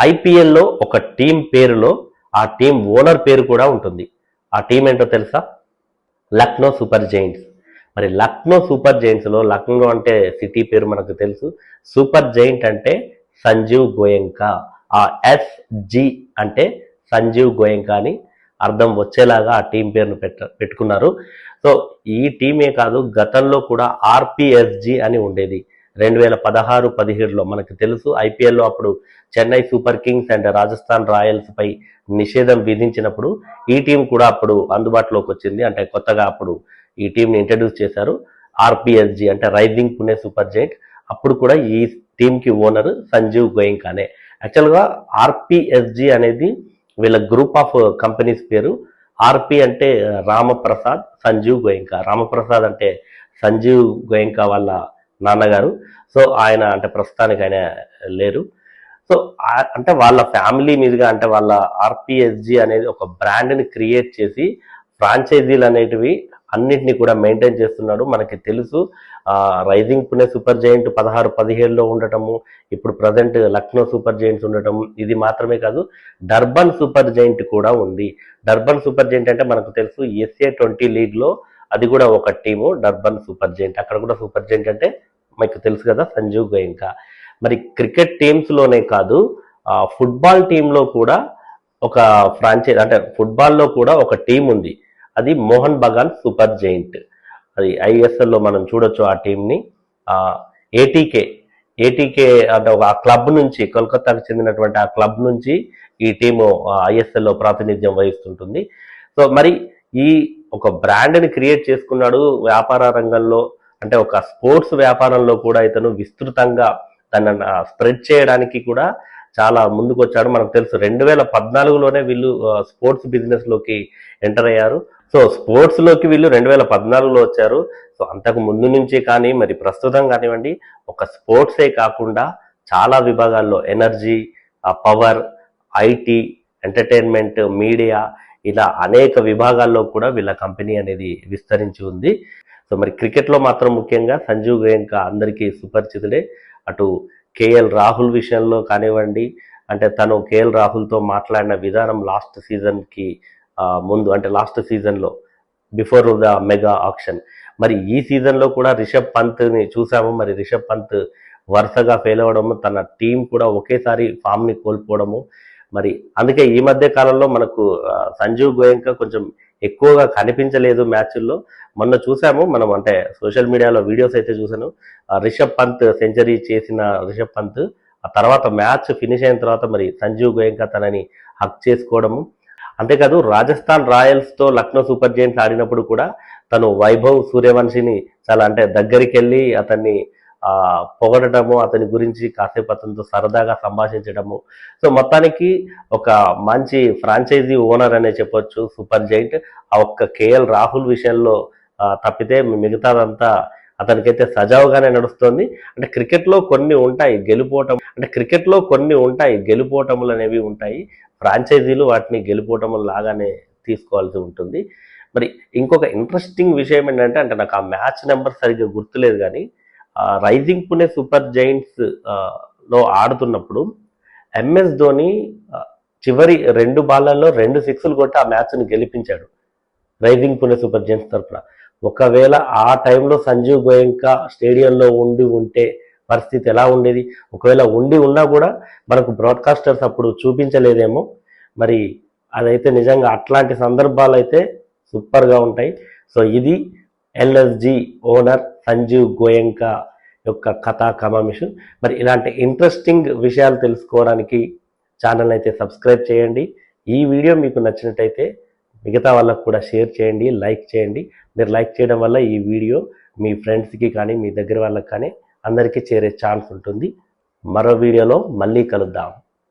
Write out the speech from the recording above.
ఐపీఎల్లో ఒక టీం పేరులో ఆ టీం ఓనర్ పేరు కూడా ఉంటుంది. ఆ టీం ఏంటో తెలుసా? Lucknow super giants. మరి లక్నో సూపర్ జైంట్స్లో లక్నో అంటే సిటీ పేరు మనకు తెలుసు. సూపర్ జైంట్ అంటే సంజీవ్ గోయంకా. ఆ ఎస్జి అంటే సంజీవ్ గోయంకా అని అర్థం వచ్చేలాగా ఆ టీం పేరును పెట్ట పెట్టుకున్నారు. సో ఈ టీమే కాదు గతంలో కూడా ఆర్పిఎస్జి అని ఉండేది. రెండు వేల పదహారు పదిహేడులో మనకు తెలుసు. ఐపీఎల్లో అప్పుడు Chennai super kings and Rajasthan royals పై నిషేధం విధించినప్పుడు ఈ టీం కూడా అప్పుడు అందుబాటులోకి వచ్చింది. అంటే కొత్తగా అప్పుడు ఈ టీంని ఇంట్రడ్యూస్ చేశారు. ఆర్పిఎస్జి అంటే రైజింగ్ పుణే సూపర్ జైంట్. అప్పుడు కూడా ఈ టీంకి ఓనర్ సంజీవ్ గోయింకానే. యాక్చువల్గా ఆర్పిఎస్జి అనేది వీళ్ళ గ్రూప్ ఆఫ్ కంపెనీస్ పేరు. ఆర్పి అంటే రామప్రసాద్ సంజీవ్ గోయంకా. రామప్రసాద్ అంటే సంజీవ్ గోయంకా వాళ్ళ నాన్నగారు. సో ఆయన అంటే ప్రస్తుతానికి ఆయన లేరు. సో అంటే వాళ్ళ ఫ్యామిలీ మీదుగా అంటే వాళ్ళ ఆర్పిఎస్జి అనేది ఒక బ్రాండ్ని క్రియేట్ చేసి ఫ్రాంచైజీలు అనేటివి అన్నిటినీ కూడా మెయింటైన్ చేస్తున్నాడు. మనకి తెలుసు రైజింగ్ పుణె సూపర్ జైంట్ పదహారు పదిహేడులో ఉండటము ఇప్పుడు ప్రజెంట్ లక్నో సూపర్ జైంట్స్ ఉండటం ఇది మాత్రమే కాదు డర్బన్ సూపర్ జైంట్ కూడా ఉంది. డర్బన్ సూపర్ జైంట్ అంటే మనకు తెలుసు ఎస్ఏ ట్వంటీ లీగ్లో అది కూడా ఒక టీము డర్బన్ సూపర్ జైంట్. అక్కడ కూడా సూపర్ జైంట్ అంటే మీకు తెలుసు కదా సంజీవ్ గోయంకా. మరి క్రికెట్ టీమ్స్లోనే కాదు ఫుట్బాల్ టీంలో కూడా ఒక ఫ్రాంచైజ్ అంటే ఫుట్బాల్లో కూడా ఒక టీం ఉంది. అది మోహన్ బగాన్ సూపర్ జైంట్ అది ఐఎస్ఎల్లో మనం చూడొచ్చు ఆ టీంని ఏటీకే ఏటీకే అంటే ఒక ఆ క్లబ్ నుంచి కోల్కతాకు చెందినటువంటి ఆ క్లబ్ నుంచి ఈ టీము ఐఎస్ఎల్లో ప్రాతినిధ్యం వహిస్తుంటుంది. సో మరి ఈ ఒక బ్రాండ్ని క్రియేట్ చేసుకున్నాడు వ్యాపార రంగంలో అంటే ఒక స్పోర్ట్స్ వ్యాపారంలో కూడా ఇతను విస్తృతంగా తన స్ప్రెడ్ చేయడానికి కూడా చాలా ముందుకు వచ్చాడు మనకు తెలుసు రెండు వేల పద్నాలుగులోనే వీళ్ళు స్పోర్ట్స్ బిజినెస్లోకి ఎంటర్ అయ్యారు. సో స్పోర్ట్స్లోకి వీళ్ళు రెండు వేల పద్నాలుగులో వచ్చారు. సో అంతకు ముందు నుంచి కానీ మరి ప్రస్తుతం కానివ్వండి ఒక స్పోర్ట్సే కాకుండా చాలా విభాగాల్లో energy power IT entertainment media ఇలా అనేక విభాగాల్లో కూడా వీళ్ళ కంపెనీ అనేది విస్తరించి ఉంది. సో మరి క్రికెట్లో మాత్రం ముఖ్యంగా సంజీవ్ గోయంకా అందరికీ సుపరిచితుడే. అటు కేఎల్ రాహుల్ విషయంలో కానివ్వండి అంటే తను కేఎల్ రాహుల్తో మాట్లాడిన విధానం లాస్ట్ సీజన్కి ముందు అంటే లాస్ట్ సీజన్లో బిఫోర్ ద మెగా ఆక్షన్. మరి ఈ సీజన్లో కూడా రిషబ్ పంత్ని చూసాము. మరి రిషబ్ పంత్ వరుసగా ఫెయిల్ అవ్వడము తన టీం కూడా ఒకేసారి ఫామ్ని కోల్పోవడము. మరి అందుకే ఈ మధ్య కాలంలో మనకు సంజీవ్ గోయంకా కొంచెం ఎక్కువగా కనిపించలేదు మ్యాచ్ల్లో. మొన్న చూసాము మనం అంటే సోషల్ మీడియాలో వీడియోస్ అయితే చూసాను ఆ, రిషబ్ పంత్ సెంచరీ చేసిన రిషబ్ పంత్ ఆ తర్వాత మ్యాచ్ ఫినిష్ అయిన తర్వాత మరి సంజీవ్ గోయంకా తనని హక్ చేసుకోవడము. అంతేకాదు రాజస్థాన్ రాయల్స్తో లక్నో సూపర్ జైంట్స్ ఆడినప్పుడు కూడా తను వైభవ్ సూర్యవంశిని చాలా అంటే దగ్గరికి వెళ్ళి అతన్ని పొగడటము అతని గురించి కాసేపు అతనితో సరదాగా సంభాషించడము. సో మొత్తానికి ఒక మంచి ఫ్రాంచైజీ ఓనర్ అనే చెప్పొచ్చు సూపర్ జైంట్. ఆ ఒక్క కేఎల్ రాహుల్ విషయంలో తప్పితే మిగతాదంతా అతనికైతే సజావుగానే నడుస్తుంది. అంటే క్రికెట్లో కొన్ని ఉంటాయి గెలుపోటం అంటే క్రికెట్లో కొన్ని ఉంటాయి గెలుపోటములు అనేవి ఉంటాయి. ఫ్రాంచైజీలు వాటిని గెలుపోటములు లాగానే తీసుకోవాల్సి ఉంటుంది. మరి ఇంకొక ఇంట్రెస్టింగ్ విషయం ఏంటంటే అంటే నాకు ఆ మ్యాచ్ నెంబర్ సరిగ్గా గుర్తులేదు కానీ రైజింగ్ పుణె సూపర్ జైంట్స్లో ఆడుతున్నప్పుడు ఎంఎస్ ధోని చివరి రెండు బాళ్ళలో రెండు సిక్స్లు కొట్టి ఆ మ్యాచ్ని గెలిపించాడు రైజింగ్ పుణె సూపర్ జైంట్స్ తరఫున ఒకవేళ ఆ టైంలో సంజీవ్ గోయంకా స్టేడియంలో ఉండి ఉంటే పరిస్థితి ఎలా ఉండేది? ఒకవేళ ఉండి ఉన్నా కూడా మనకు బ్రాడ్కాస్టర్స్ అప్పుడు చూపించలేదేమో. మరి అదైతే నిజంగా అట్లాంటి సందర్భాలు అయితే సూపర్గా ఉంటాయి. సో ఇది ఎల్ఎస్జి ఓనర్ సంజీవ్ గోయంకా యొక్క కథా కమామిషు మరి ఇలాంటి ఇంట్రెస్టింగ్ విషయాలు తెలుసుకోవడానికి ఛానల్ అయితే సబ్స్క్రైబ్ చేయండి. ఈ వీడియో మీకు నచ్చినట్టయితే మిగతా వాళ్ళకు కూడా షేర్ చేయండి లైక్ చేయండి. మీరు లైక్ చేయడం వల్ల ఈ వీడియో మీ ఫ్రెండ్స్కి కానీ మీ దగ్గర వాళ్ళకి కానీ అందరికీ చేరే ఛాన్స్ ఉంటుంది. మరో వీడియోలో మళ్ళీ కలుద్దాం.